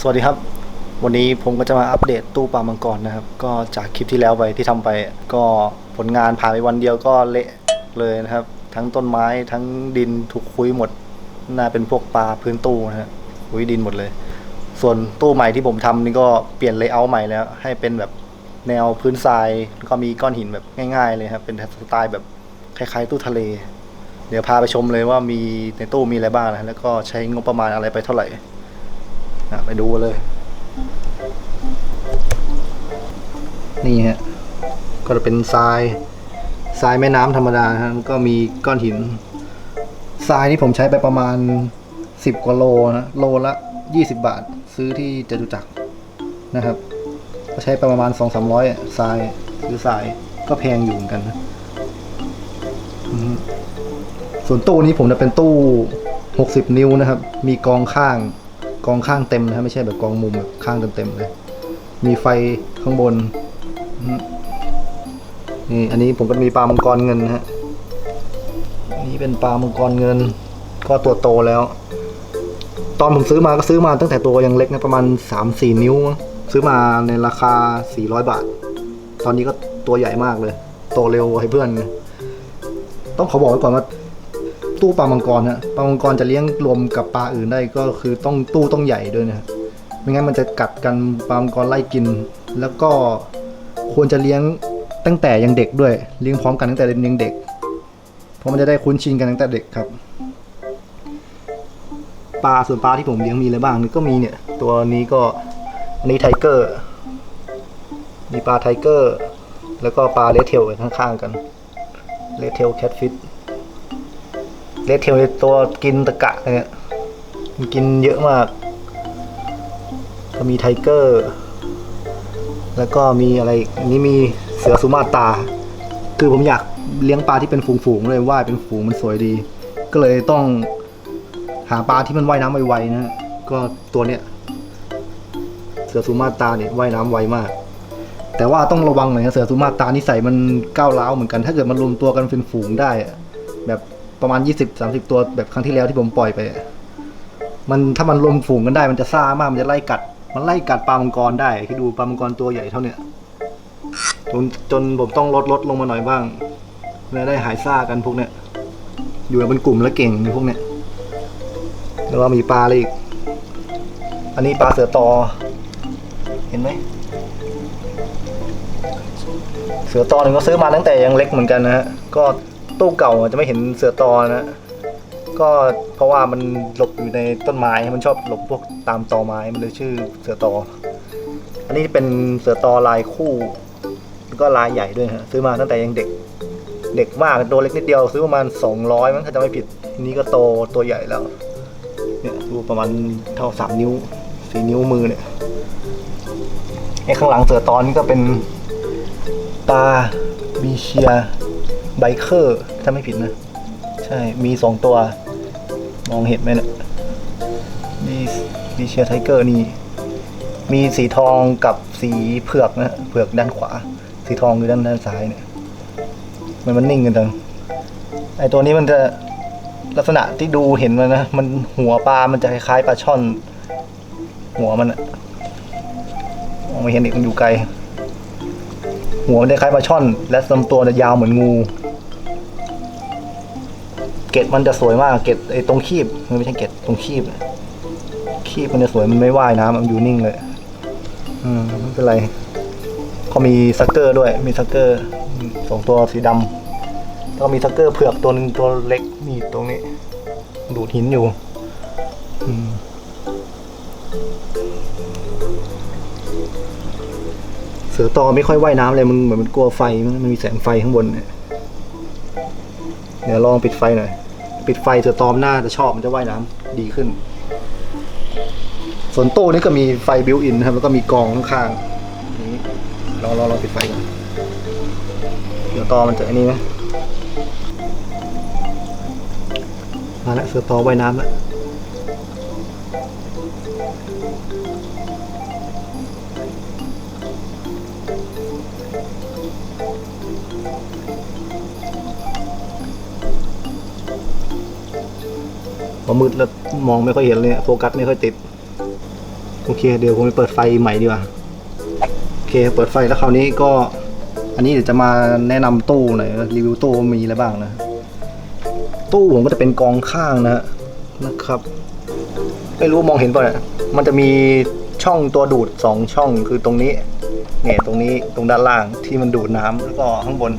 สวัสดีครับ วันนี้ผมก็จะมาอัปเดตตู้ปลามังกรนะครับ ก็จากคลิปที่แล้วไปที่ทำไป ก็ผลงานผ่านไปวันเดียวก็เละเลยนะครับ ทั้งต้นไม้ทั้งดินถูกคุยหมด น่าเป็นพวกปลาพื้นตู้นะฮะคุยดินหมดเลย ส่วนตู้ใหม่ที่ผมทำนี่ก็เปลี่ยนเลเยอร์ใหม่แล้ว ให้เป็นแบบแนวพื้นทรายแล้วก็มีก้อนหินแบบง่าย ๆ เลยครับ เป็นสไตล์แบบคล้ายๆ ตู้ทะเล เดี๋ยวพาไปชมเลยว่ามีในตู้มีอะไรบ้างนะแล้วก็ใช้งบประมาณอะไรไปเท่าไหร่ นะไปดูเลย นี่ฮะ ก็จะเป็นทรายทรายแม่น้ำธรรมดาฮะก็มีก้อนหินทรายที่ผมใช้ไปประมาณสิบกว่าโลนะโลละยี่สิบาท ซื้อที่จตุจักรนะครับก็ใช้ไปประมาณสองสามร้อยทรายซื้อทรายก็แพงอยู่เหมือนกันนะส่วนตู้นี้ผมจะเป็นตู้หกสิบนิ้วนะครับ มีกองข้าง กองข้างเต็มนะไม่ใช่แบบกองมุมแบบข้างเต็มๆเลย มีไฟข้างบน นี่อันนี้ผมก็มีปลามังกรเงินนะฮะ นี่เป็นปลามังกรเงิน ก็ตัวโตแล้ว ตอนผมซื้อมาก็ซื้อมาตั้งแต่ตัวยังเล็กนะประมาณสามสี่นิ้ว ซื้อมาในราคาสี่ร้อยบาท ตอนนี้ก็ตัวใหญ่มากเลย โตเร็วให้เพื่อน ต้องขอบอกไว้ก่อนว่า ตู้ปลามังกรฮะปลามังกรจะเลี้ยงรวมกับปลาอื่นได้ก็คือต้องตู้ต้องใหญ่ด้วยนะไม่งั้นมันจะกัดกันปลามังกรไล่กิน แล้วก็ควรจะเลี้ยงตั้งแต่ยังเด็กด้วยเลี้ยงพร้อมกันตั้งแต่ยังเด็ก เพราะมันจะได้คุ้นชินกันตั้งแต่เด็กครับปลาส่วนปลาที่ผมเลี้ยงมีอะไรบ้างนี่ก็มีเนี่ย ตัวนี้ก็อันนี้ไทเกอร์ มีปลาไทเกอร์ แล้วก็ปลาเลเทลข้างๆกันเลเทลแคทฟิช เลดเทลตัวกินตะกะเนี่ยมันกินเยอะมาก ก็มีไทเกอร์ แล้วก็มีอะไรอีกอันนี้มีเสือสุมาตราคือผมอยากเลี้ยงปลาที่เป็นฝูงๆเลยว่ายเป็นฝูงมันสวยดี ก็เลยต้องหาปลาที่มันว่ายน้ำไวๆนะก็ตัวเนี้ยเสือสุมาตราเนี่ยว่ายน้ำไวมาก แต่ว่าต้องระวังหน่อยนะเสือสุมาตานิสัยมันก้าวร้าวเหมือนกัน ถ้าเกิดมันรวมตัวกันเป็นฝูงได้อะแบบ ประมาณ 20-30 ตัวแบบครั้งที่แล้วที่ผมปล่อยไป มันถ้ามันรวมฝูงกันได้มันจะซ่ามากมันจะไล่กัด มันไล่กัดปลามังกรได้ที่ดูปลามังกรตัวใหญ่เท่าเนี้ยจนจนผมต้องลดลดลงมาหน่อยบ้างเพื่อได้หายซ่ากันพวกเนี้ยอยู่เป็นกลุ่มแล้วเก่งในพวกเนี้ยแล้วก็มีปลาอะไรอีก อันนี้ปลาเสือตอ เห็นไหม เสือตอหนึ่งก็ซื้อมาตั้งแต่ยังเล็กเหมือนกันนะฮะ ก็ ตู้เก่าจะไม่เห็นเสือตอนะ ก็เพราะว่ามันหลบอยู่ในต้นไม้มันชอบหลบพวกตามตอไม้มันเลยชื่อเสือตอ อันนี้เป็นเสือตอลายคู่แล้วก็ลายใหญ่ด้วยฮะซื้อมาตั้งแต่ยังเด็ก เด็กมากตัวเล็กนิดเดียว ซื้อประมาณสองร้อยมั้งถ้าจะไม่ผิดนี่ก็โตตัวใหญ่แล้วเนี่ยดูประมาณเท่าสามนิ้วสี่นิ้วมือเนี่ยไอ้ข้างหลังเสือตอนนี้ก็เป็นปลาบีเชีย ไบเคอร์ถ้าไม่ผิดนะ ใช่ มีสองตัว มองเห็นไหมเนะี่ยมีบีเชียไทเกอร์นี่ มีสีทองกับสีเผือกนะเผือกด้านขวา สีทองคือด้านด้านซ้ายเนี่ย มันมันนิ่งกันจังไอตัวนี้มันจะลักษณะที่ดูเห็นมันนะ มันหัวปลา มันจะคล้ายๆปลาช่อน หัวมันอะมองไม่เห็นอีกมันอยู่ไกล หัวมันจะคล้ายปลาช่อน และลำตัวจะยาวเหมือนงู เกล็ดมันจะสวยมากเกล็ดไอ้ตรงคีบมันไม่ใช่เกล็ดตรงคีบคีบมันจะสวยมันไม่ว่ายน้ำมันอยู่นิ่งเลย อืมไม่เป็นไรก็มีซักเกอร์ด้วย มีซักเกอร์สองตัวสีดำแล้วก็มีซักเกอร์เผือกตัวหนึงตัวเล็กนี่ตรงนี้ ดูดหินอยู่ อืมเสือตอไม่ค่อยว่ายน้ำเลยมันเหมือนมันกลัวไฟมันมีแสงไฟข้างบนเนี่ย เดี๋ยวลองปิดไฟหน่อย ปิดไฟเสือตอมหน้าจะชอบมันจะว่ายน้ำดีขึ้น ส่วนตู้นี้ก็มีไฟบิวอินนะครับแล้วก็มีกองข้างๆนี่ลองลองลองปิดไฟกันเสือตอมันจะอันนี้ไหมมาแล้วเสือตอว่ายน้ำแล้ว พอมืดแล้วมองไม่ค่อยเห็นเลยโฟกัสไม่ค่อยติด โอเค เดี๋ยวผมไปเปิดไฟใหม่ดีกว่า โอเค เปิดไฟแล้วคราวนี้ก็ อันนี้เดี๋ยวจะมาแนะนำตู้หน่อยรีวิวตู้มีอะไรบ้างนะ ตู้ผมก็จะเป็นกองข้างนะนะครับ ไม่รู้มองเห็นป่ะเนี่ยมันจะมีช่องตัวดูดสองช่องคือตรงนี้เนี่ยตรงนี้ตรงด้านล่างที่มันดูดน้ำแล้วก็ข้างบน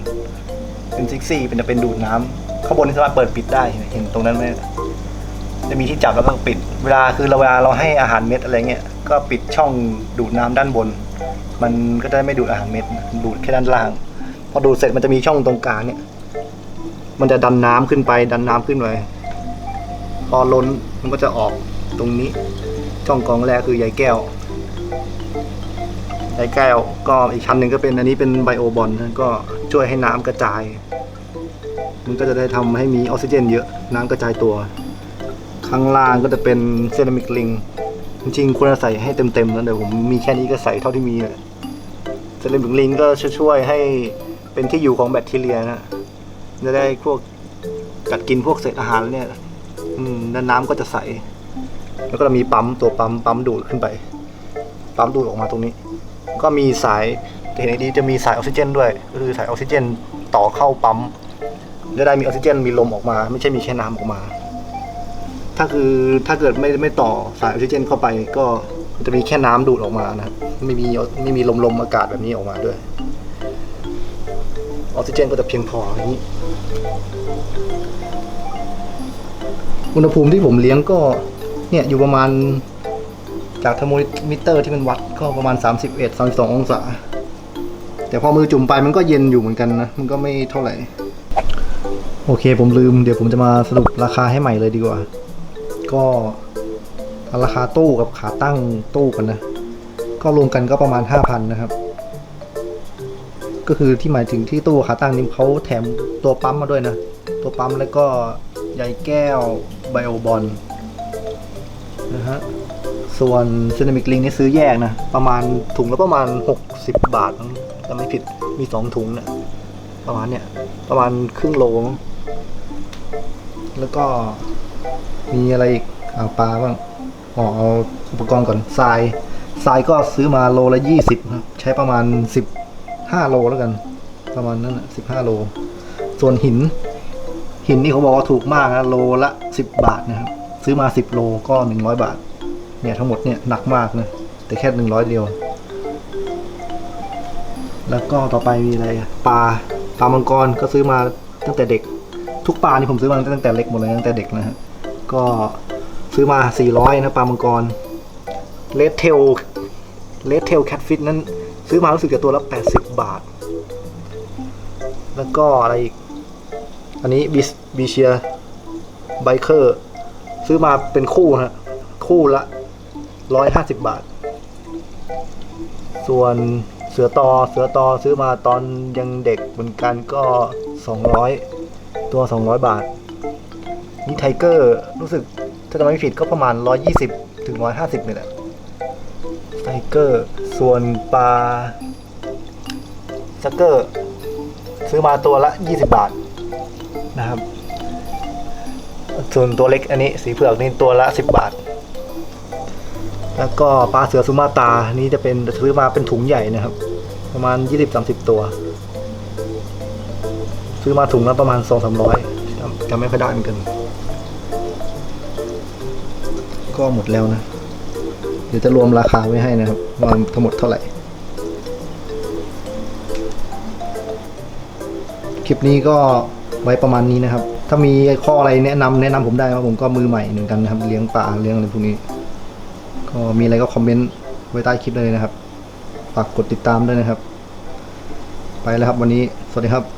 เป็นซิกซี่เป็นจะเป็นดูดน้ำข้างบนนี่สามารถเปิดปิดได้เห็นตรงนั้นไหม จะมีที่จับแล้วก็ปิด เวลาคือเราเวลาเราให้อาหารเม็ดอะไรเงี้ยก็ปิดช่องดูดน้ำด้านบน มันก็จะไม่ดูดอาหารเม็ดดูดแค่ด้านล่าง พอดูดเสร็จมันจะมีช่องตรงกลางเนี่ยมันจะดันน้ำขึ้นไปดันน้ำขึ้นไปพอล้นมันก็จะออกตรงนี้ช่องกรองแรกคือใยแก้วใยแก้วก็อีกชั้นหนึ่งก็เป็นอันนี้เป็นไบโอบอลก็ช่วยให้น้ำกระจาย มันก็จะได้ทำให้มีออกซิเจน เยอะน้ำกระจายตัว ข้างล่างก็จะเป็นเซรามิกลิง จริงๆ ควรจะใส่ให้เต็มๆนะแต่ผมมีแค่นี้ก็ใส่เท่าที่มีเลยเซรามิกลิงก็ช่วยให้เป็นที่อยู่ของแบคทีเรียนะจะได้พวกกัดกินพวกเศษอาหารเนี่ยแล้วน้ำก็จะใส แล้วก็จะมีปั๊มตัวปั๊มปั๊มดูดขึ้นไป ปั๊มดูดออกมาตรงนี้ ก็มีสายเห็นดีจะมีสายออกซิเจนด้วยก็คือสายออกซิเจนต่อเข้าปั๊มจะได้มีออกซิเจนมีลมออกมา ไม่ใช่มีแค่น้ำออกมา ถ้าคือถ้าเกิดไม่ไม่ต่อสายออกซิเจนเข้าไปก็จะมีแค่น้ำดูดออกมานะไม่มีไม่มีลมลมอากาศแบบนี้ออกมาด้วย ออกซิเจนก็จะเพียงพออย่างนี้อุณหภูมิที่ผมเลี้ยงก็เนี่ยอยู่ประมาณจากเทอร์โมมิเตอร์ที่มันวัดก็ประมาณ 31 32 องศา แต่พอมือจุ่มไปมันก็เย็นอยู่เหมือนกันนะ มันก็ไม่เท่าไหร่ โอเคผมลืมเดี๋ยวผมจะมาสรุปราคาให้ใหม่เลยดีกว่า ก็ราคาตู้กับขาตั้งตู้กันนะ ก็รวมกันก็ประมาณ 5,000 นะครับ ก็คือที่หมายถึงที่ตู้ขาตั้งนี่เขาแถมตัวปั๊มมาด้วยนะ ตัวปั๊มแล้วก็ใยแก้วไบโอบอลนะฮะส่วนเซรามิกลิงนี่ซื้อแยกนะ ประมาณถุงละประมาณ 60 บาทมั้งจำไม่ผิดมีสองถุงนะประมาณเนี้ยประมาณครึ่งโล แล้วก็ มีอะไรอีกเอาปลาบ้างอ๋อเอาอุปกรณ์ก่อนทรายทรายก็ซื้อมาโลละยี่สิบครับใช้ประมาณสิบห้าโลแล้วกัน ประมาณนั้นสิบห้าโล ส่วนหิน หินนี่เขาบอกว่าถูกมากนะโลละสิบบาทนะครับ ซื้อมาสิบโลก็หนึ่งร้อยบาท เนี่ยทั้งหมดเนี่ยหนักมากนะแต่แค่หนึ่งร้อยเดียว แล้วก็ต่อไปมีอะไรปลาปลามังกรก็ซื้อมาตั้งแต่เด็ก ทุกปลานี่ผมซื้อมาตั้งแต่เล็กหมดเลยตั้งแต่เด็กนะฮะ ก็ซื้อมาสี่ร้อยนะปลามังกรเลดเทลเลดเทลแคทฟิตนั้นซื้อมารู้สึกจะตัวละแปดสิบาท แล้วก็อะไรอีก อันนี้บิสบีเชียไบเคอร์ซื้อมาเป็นคู่ฮะ คู่ละร้อยห้าสิบาท ส่วนเสือตอเสือตอซื้อมาตอนยังเด็กเหมือนกันก็สองร้อยตัวสองร้อยบาท นี่ไทเกอร์รู้สึกถ้าจำไม่ผิดก็ประมาณร้อยี่สิบถึงร้อยห้าสิบนี่แหละไทเกอร์ส่วนปลาซักเกอร์ซื้อมาตัวละยี่สิบบาทนะครับ ส่วนตัวเล็กอันนี้สีเผือกนี่ตัวละสิบบาท แล้วก็ปลาเสือสุมาตานี่จะเป็นซื้อมาเป็นถุงใหญ่นะครับ ประมาณยี่สิบสามสิบตัว ซื้อมาถุงละประมาณสองสามร้อยจำไม่ค่อยได้เหมือนกัน ก็หมดแล้วนะ เดี๋ยวจะรวมราคาไว้ให้นะครับว่าทั้งหมดเท่าไหร่ คลิปนี้ก็ไว้ประมาณนี้นะครับ ถ้ามีข้ออะไรแนะนำแนะนำผมได้ครับผมก็มือใหม่เหมือนกันนะครับ เลี้ยงปลาเลี้ยงอะไรพวกนี้ ก็มีอะไรก็คอมเมนต์ไว้ใต้คลิปเลยนะครับ ฝากกดติดตามด้วยนะครับ ไปแล้วครับวันนี้ สวัสดีครับ